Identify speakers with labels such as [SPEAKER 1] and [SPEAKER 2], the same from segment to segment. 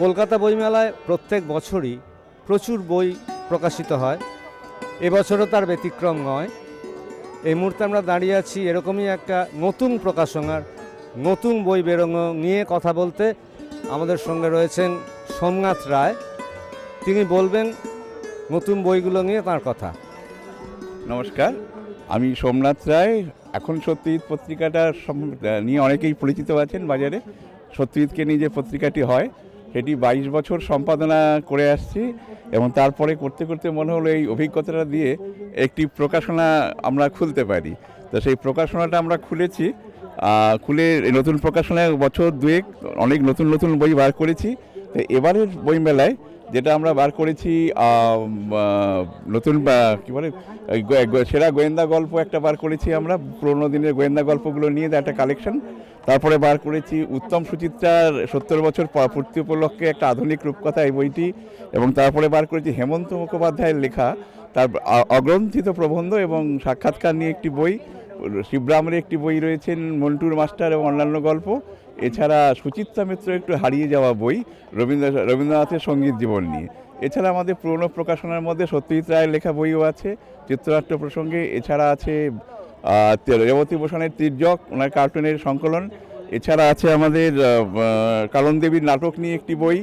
[SPEAKER 1] কলকাতা বইমেলায় প্রত্যেক বছরই প্রচুর বই প্রকাশিত হয়। এবছরও তার ব্যতিক্রম নয়। এই মুহূর্তে আমরা দাঁড়িয়ে আছি এরকমই একটা নতুন প্রকাশনার নতুন বই বেরোনো নিয়ে কথা বলতে। আমাদের সঙ্গে রয়েছেন সোমনাথ রায়। তিনি বলবেন নতুন বইগুলো নিয়ে তার কথা।
[SPEAKER 2] নমস্কার, আমি সোমনাথ রায়। এখন সত্যজিৎ পত্রিকাটা নিয়ে অনেকেই পরিচিত আছেন বাজারে। সত্যজিৎকে নিয়ে যে পত্রিকাটি হয় সেটি বাইশ বছর সম্পাদনা করে আসছি এবং তারপরে করতে করতে মনে হলো এই অভিজ্ঞতাটা দিয়ে একটি প্রকাশনা আমরা খুলতে পারি। তো সেই প্রকাশনাটা আমরা খুলেছি। খুলে নতুন প্রকাশনায় বছর দুয়েক অনেক নতুন নতুন বই বার করেছি। তো এবারের বইমেলায় যেটা আমরা বার করেছি নতুন কী বলে সেরা গোয়েন্দা গল্প একটা বার করেছি আমরা, পুরোনো দিনের গোয়েন্দা গল্পগুলো নিয়ে একটা কালেকশন তারপরে বার করেছি উত্তম সুচিত্রার সত্তর বছর পূর্তি উপলক্ষে একটা আধুনিক রূপকথা এই বইটি, এবং তারপরে বার করেছি হেমন্ত মুখোপাধ্যায়ের লেখা, তার অগ্রন্থিত প্রবন্ধ এবং সাক্ষাৎকার নিয়ে একটি বই, শিবরামের একটি বই রয়েছেন মন্টুর মাস্টার এবং অন্যান্য গল্প। এছাড়া সুচিত্রা মিত্র একটু হারিয়ে যাওয়া বই, রবীন্দ্র, রবীন্দ্রনাথের সংগীত জীবন নিয়ে। এছাড়া আমাদের পুরনো প্রকাশনার মধ্যে সত্যজিৎ রায়ের লেখা বইও আছে, চিত্রনাট্য প্রসঙ্গে। এছাড়া আছে রেবতী ভূষণের তির্যক, ওনার কার্টুনের সংকলন। এছাড়া আছে আমাদের কালন দেবীর নাটক নিয়ে একটি বই।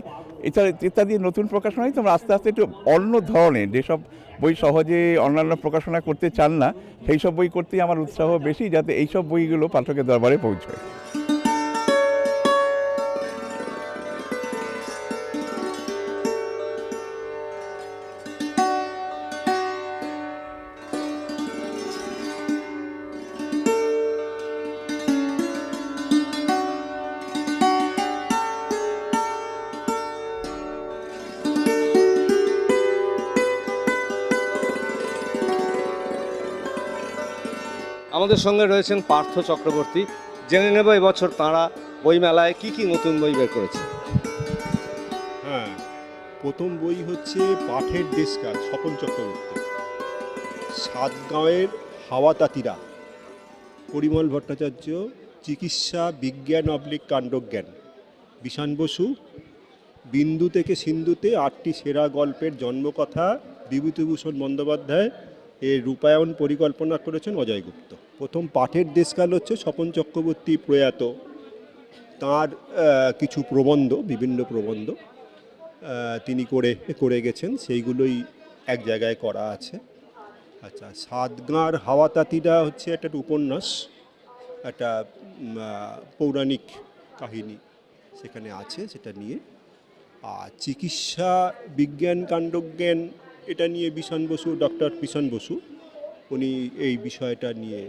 [SPEAKER 2] এছাড়া ইত্যাদি নতুন প্রকাশনায় তোমরা আস্তে আস্তে একটু অন্য ধরনের, যেসব বই সহজে অন্যান্য প্রকাশনা করতে চান না সেই সব বই করতেই আমার উৎসাহ বেশি, যাতে এইসব বইগুলো পাঠকের দরবারে পৌঁছয়।
[SPEAKER 1] আমাদের সঙ্গে রয়েছেন পার্থ চক্রবর্তী। জেনে নেব এবছর তাঁরা বইমেলায় কি কি নতুন বই বের করেছে
[SPEAKER 3] হ্যাঁ প্রথম বই হচ্ছে পাঠের দেশকাল স্বপন চক্রবর্তী। সাতগাঁয়ের হাওয়াতাতিরা পরিমল ভট্টাচার্য, চিকিৎসা, বিজ্ঞান, অবলিক কাণ্ডজ্ঞান। বিশান বসু, বিন্দু থেকে সিন্ধুতে আটটি সেরা গল্পের জন্মকথা বিভূতিভূষণ বন্দ্যোপাধ্যায় এর রূপায়ণ পরিকল্পনা করেছেন অজয় গুপ্ত। প্রথম পাঠের দেশকাল হচ্ছে স্বপন চক্রবর্তী প্রয়াত। তার কিছু প্রবন্ধ, বিভিন্ন প্রবন্ধ তিনি করে করে গেছেন। সেইগুলোই এক জায়গায় করা আছে। আচ্ছা সাতগাঁর হাওয়াতাতিরা হচ্ছে একটা উপন্যাস, একটা পৌরাণিক কাহিনী সেখানে আছে সেটা নিয়ে। আর চিকিৎসা বিজ্ঞান কাণ্ডজ্ঞান এটা নিয়ে বিশান বসু, ডক্টর বিশান বসু, উনি এই বিষয়টা নিয়ে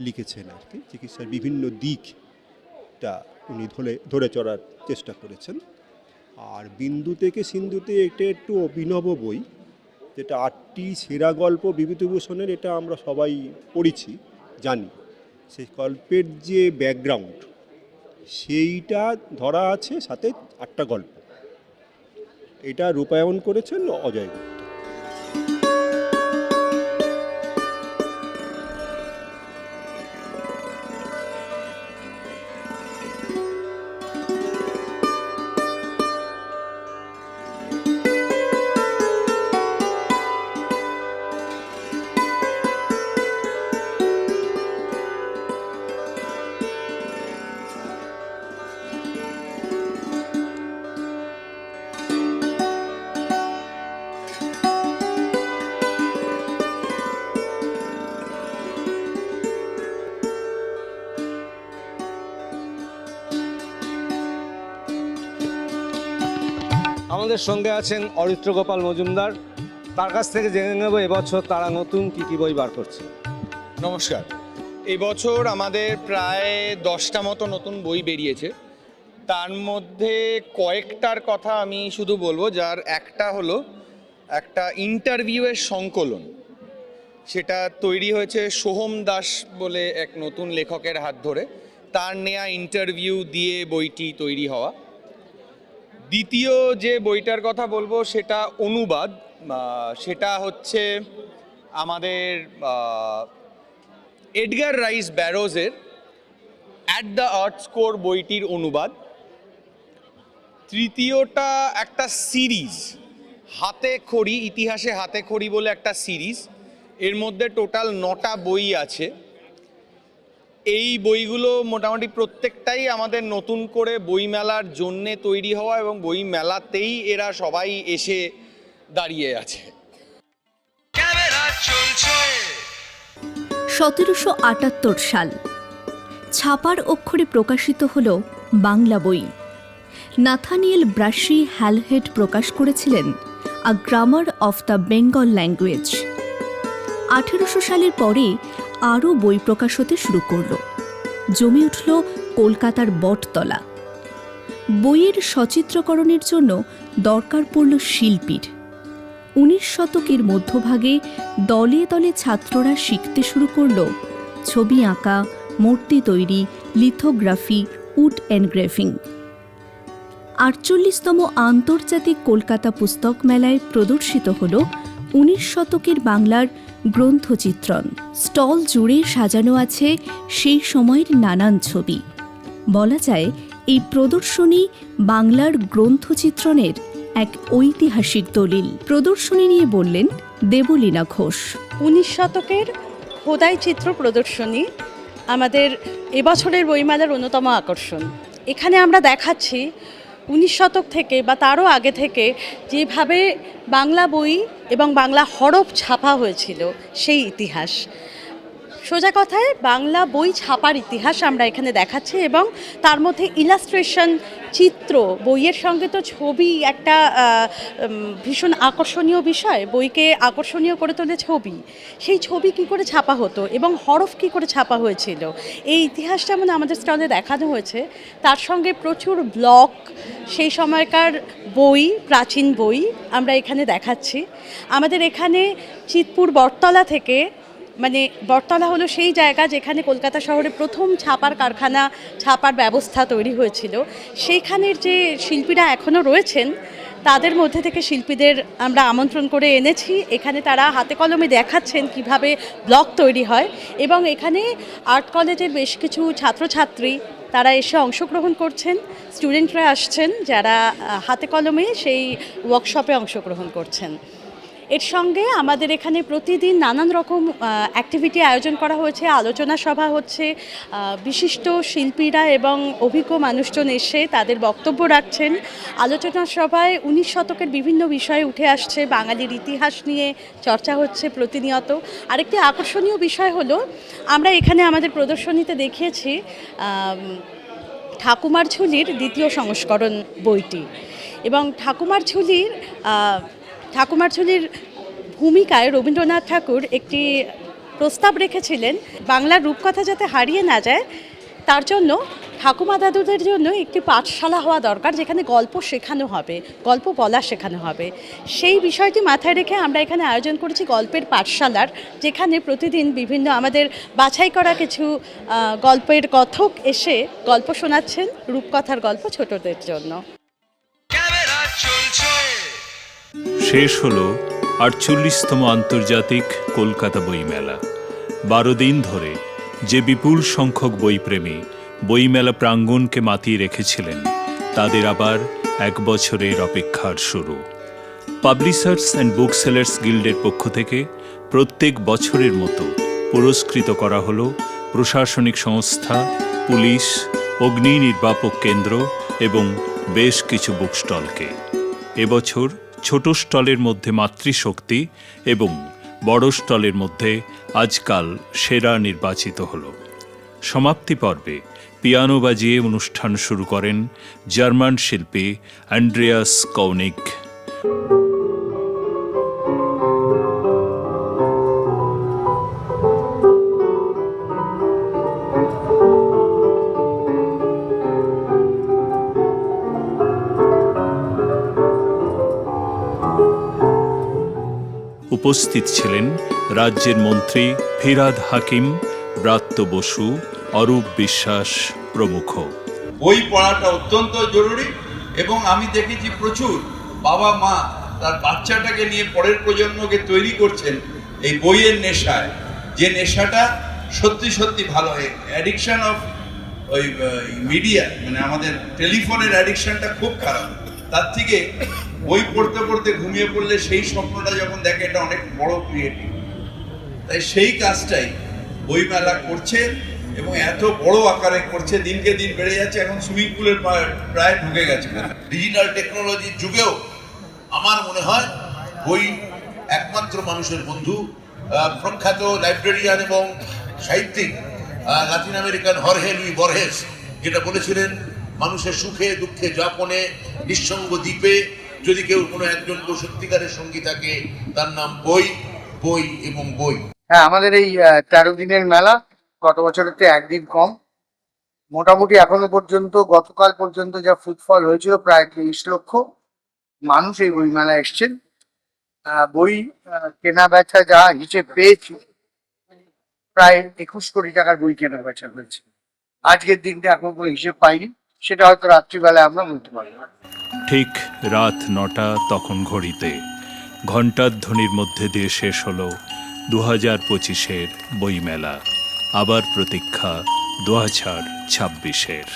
[SPEAKER 3] লিখেছেন আর কি, চিকিৎসার বিভিন্ন দিকটা উনি ধরে ধরে চড়ার চেষ্টা করেছেন। আর বিন্দু থেকে সিন্ধুতে এটা একটু অভিনব বই, যেটা আটটি সেরা গল্প বিভূতিভূষণের, এটা আমরা সবাই পড়েছি, জানি। সেই গল্পের যে ব্যাকগ্রাউন্ড, সেইটা ধরা আছে সাথে আটটা গল্প। এটা রূপায়ণ করেছেন অজয় গুপ্ত।
[SPEAKER 1] আমাদের সঙ্গে আছেন অরিত্র গোপাল মজুমদার। তার কাছ থেকে জেনে নেব এবছর তারা নতুন কি কি বই বার করছে।
[SPEAKER 4] নমস্কার। এবছর আমাদের প্রায় দশটা মতো নতুন বই বেরিয়েছে। তার মধ্যে কয়েকটার কথা আমি শুধু বলব, যার একটা হলো একটা ইন্টারভিউয়ের সংকলন। সেটা তৈরি হয়েছে সোহম দাস বলে এক নতুন লেখকের হাত ধরে। তার নেয়া ইন্টারভিউ দিয়ে বইটি তৈরি হওয়া। দ্বিতীয় যে বইটার কথা বলব, সেটা অনুবাদ। সেটা হচ্ছে আমাদের এডগার রাইস ব্যারোজের অ্যাট দ্য আর্ট স্কোর বইটির অনুবাদ। তৃতীয়টা একটা সিরিজ, হাতে খড়ি, ইতিহাসে হাতে খড়ি বলে একটা সিরিজ। এর মধ্যে টোটাল নটা বই আছে। এই বইগুলো মোটামুটি প্রত্যেকটাই আমাদের নতুন করে বইমেলার জন্যে তৈরি হওয়া এবং বই মেলাতেই এরা সবাই এসে দাঁড়িয়ে আছে।
[SPEAKER 5] সতেরোশো আটাত্তর সাল। ছাপার অক্ষরে প্রকাশিত হল বাংলা বই। নাথানিয়েল ব্রাশি হ্যালহেড প্রকাশ করেছিলেন a grammar of the Bengal language. আঠেরোশো সালের পরে আরও বই প্রকাশ হতে শুরু করল। জমে উঠল কলকাতার বটতলা। বইয়ের সচিত্রকরণের জন্য দরকার পড়ল শিল্পীর। উনিশ শতকের মধ্যভাগে দলে দলে ছাত্ররা শিখতে শুরু করল ছবি আঁকা, মূর্তি তৈরি, লিথোগ্রাফি, উড এনগ্রেভিং আটচল্লিশতম আন্তর্জাতিক কলকাতা পুস্তক মেলায় প্রদর্শিত হল উনিশ শতকের বাংলার গ্রন্থচিত্রণ। স্টল জুড়ে সাজানো আছে সেই সময়ের নানান ছবি। বলা যায়, এই প্রদর্শনী বাংলার গ্রন্থচিত্রণের এক ঐতিহাসিক দলিল। প্রদর্শনী নিয়ে বললেন দেবলীনা ঘোষ।
[SPEAKER 6] উনিশ শতকের খোদাই চিত্র প্রদর্শনী আমাদের এবছরের বইমেলার অন্যতম আকর্ষণ। এখানে আমরা দেখাচ্ছি উনিশ শতক থেকে বা তারও আগে থেকে যেভাবে বাংলা বই এবং বাংলা হরফ ছাপা হয়েছিল, সেই ইতিহাস। সোজা কথায় বাংলা বই ছাপার ইতিহাস আমরা এখানে দেখাচ্ছি এবং তার মধ্যে ইলাস্ট্রেশন চিত্র, বইয়ের সঙ্গে তো ছবি একটা ভীষণ আকর্ষণীয় বিষয়। বইকে আকর্ষণীয় করে তোলে ছবি। সেই ছবি কি করে ছাপা হতো এবং হরফ কি করে ছাপা হয়েছিল? এই ইতিহাসটা যেমন আমাদের স্টলে দেখানো হয়েছে, তার সঙ্গে প্রচুর ব্লক, সেই সময়কার বই, প্রাচীন বই আমরা এখানে দেখাচ্ছি। আমাদের এখানে চিতপুর বটতলা থেকে মানে বটতলা হলো সেই জায়গা যেখানে কলকাতা শহরে প্রথম ছাপার কারখানা, ছাপার ব্যবস্থা তৈরি হয়েছিল। সেইখানের যে শিল্পীরা এখনও রয়েছেন, তাদের মধ্যে থেকে শিল্পীদের আমরা আমন্ত্রণ করে এনেছি। এখানে তারা হাতে কলমে দেখাচ্ছেন কীভাবে ব্লক তৈরি হয় এবং এখানে আর্ট কলেজের বেশ কিছু ছাত্রছাত্রী, তারা এসে অংশগ্রহণ করছেন। স্টুডেন্টরা আসছেন যারা হাতে কলমে সেই ওয়ার্কশপে অংশগ্রহণ করছেন। এর সঙ্গে আমাদের এখানে প্রতিদিন নানান রকম অ্যাক্টিভিটি আয়োজন করা হয়েছে, আলোচনা সভা হচ্ছে বিশিষ্ট শিল্পীরা এবং অভিজ্ঞ মানুষজন এসে তাদের বক্তব্য রাখছেন। আলোচনা সভায় উনিশ শতকের বিভিন্ন বিষয়ে উঠে আসছে, বাঙালির ইতিহাস নিয়ে চর্চা হচ্ছে প্রতিনিয়ত। আরেকটি আকর্ষণীয় বিষয় হলো, আমরা এখানে আমাদের প্রদর্শনীতে দেখিয়েছি ঠাকুমার ঝুলির দ্বিতীয় সংস্করণ বইটি। এবং ঠাকুমার ঝুলির ঠাকুমার ঝুলির ভূমিকায় রবীন্দ্রনাথ ঠাকুর একটি প্রস্তাব রেখেছিলেন, বাংলার রূপকথা যাতে হারিয়ে না যায়, তার জন্য ঠাকুমা দাদুদের জন্য একটি পাঠশালা হওয়া দরকার, যেখানে গল্প শেখানো হবে, গল্প বলা শেখানো হবে। সেই বিষয়টি মাথায় রেখে আমরা এখানে আয়োজন করেছি গল্পের পাঠশালার, যেখানে প্রতিদিন বিভিন্ন আমাদের বাছাই করা কিছু গল্পের কথক এসে গল্প শোনাচ্ছেন, রূপকথার গল্প ছোটদের জন্য।
[SPEAKER 7] শেষ হল আটচল্লিশতম আন্তর্জাতিক কলকাতা বইমেলা। বারো দিন ধরে যে বিপুল সংখ্যক বইপ্রেমী বইমেলা প্রাঙ্গণকে মাতিয়ে রেখেছিলেন, তাদের আবার এক বছরের অপেক্ষার শুরু। পাবলিশার্স অ্যান্ড বুক সেলার্স গিল্ডের পক্ষ থেকে প্রত্যেক বছরের মতো পুরস্কৃত করা হল প্রশাসনিক সংস্থা, পুলিশ অগ্নি নির্বাপক কেন্দ্র এবং বেশ কিছু বুক স্টলকে এবছর ছোট স্টলের মধ্যে মাতৃশক্তি এবং বড় স্টলের মধ্যে আজকাল সেরা নির্বাচিত হল। সমাপ্তি পর্বে পিয়ানো বাজিয়ে অনুষ্ঠান শুরু করেন জার্মান শিল্পী অ্যান্ড্রিয়াস কৌনিক। উপস্থিত ছিলেন রাজ্যের মন্ত্রী ফিরাদ হাকিম, ব্রাত্য বসু, অরূপ বিশ্বাস প্রমুখ।
[SPEAKER 8] বই পড়াটা অত্যন্ত জরুরি এবং আমি দেখেছি প্রচুর বাবা মা তার বাচ্চাটাকে নিয়ে পরের প্রজন্মকে তৈরি করছেন এই বইয়ের নেশায়। যে নেশাটা সত্যি সত্যি ভালো। অ্যাডিকশন অফ ওই মিডিয়া মানে আমাদের টেলিফোনের অ্যাডিকশনটা খুব খারাপ। থেকে বই পড়তে পড়তে ঘুমিয়ে পড়লে সেই স্বপ্নটা যখন দেখে, এটা অনেক বড় ক্রিয়েটিভ তাই সেই কাজটাই বইমেলা করছে এবং এত বড় আকারে করছে, দিনকে দিন বেড়ে যাচ্ছে, এখন সুইমিং পুলের প্রায় ঢুকে গেছে।
[SPEAKER 9] ডিজিটাল টেকনোলজির যুগেও আমার মনে হয় বই একমাত্র মানুষের বন্ধু প্রখ্যাত লাইব্রেরিয়ান এবং সাহিত্যিক লাতিন আমেরিকান হরহে লুই বরহেস যেটা বলেছিলেন মানুষের সুখে, দুঃখে, যাপনে, নিঃসঙ্গ দ্বীপে যদি কেউ কোনো একজন সত্যিকারের সঙ্গী থাকে, তার নাম বই বই এবং বই।
[SPEAKER 10] হ্যাঁ আমাদের এই তেরো দিনের মেলা গত বছরের চেয়ে একদিন কম। মোটামুটি এখনও পর্যন্ত, গতকাল পর্যন্ত যা ফুটফল হয়েছিল প্রায় তেইশ লক্ষ মানুষ এই বই মেলা এসছেন। বই কেনা বেচা যা হিসেব পেয়েছি, প্রায় একুশ কোটি টাকার বই কেনা বেচা হয়েছে। আজকের দিনটা এখনও কোনো হিসেব পাইনি। সেটা হয়তো রাত্রিবেলায় আমরা বলতে পারি।
[SPEAKER 7] ঠিক রাত নটা তখন ঘড়িতে। ঘণ্টার ধ্বনির মধ্যে দিয়ে শেষ হলো দু হাজার পঁচিশের বইমেলা, আবার প্রতীক্ষা দু হাজার ছাব্বিশের।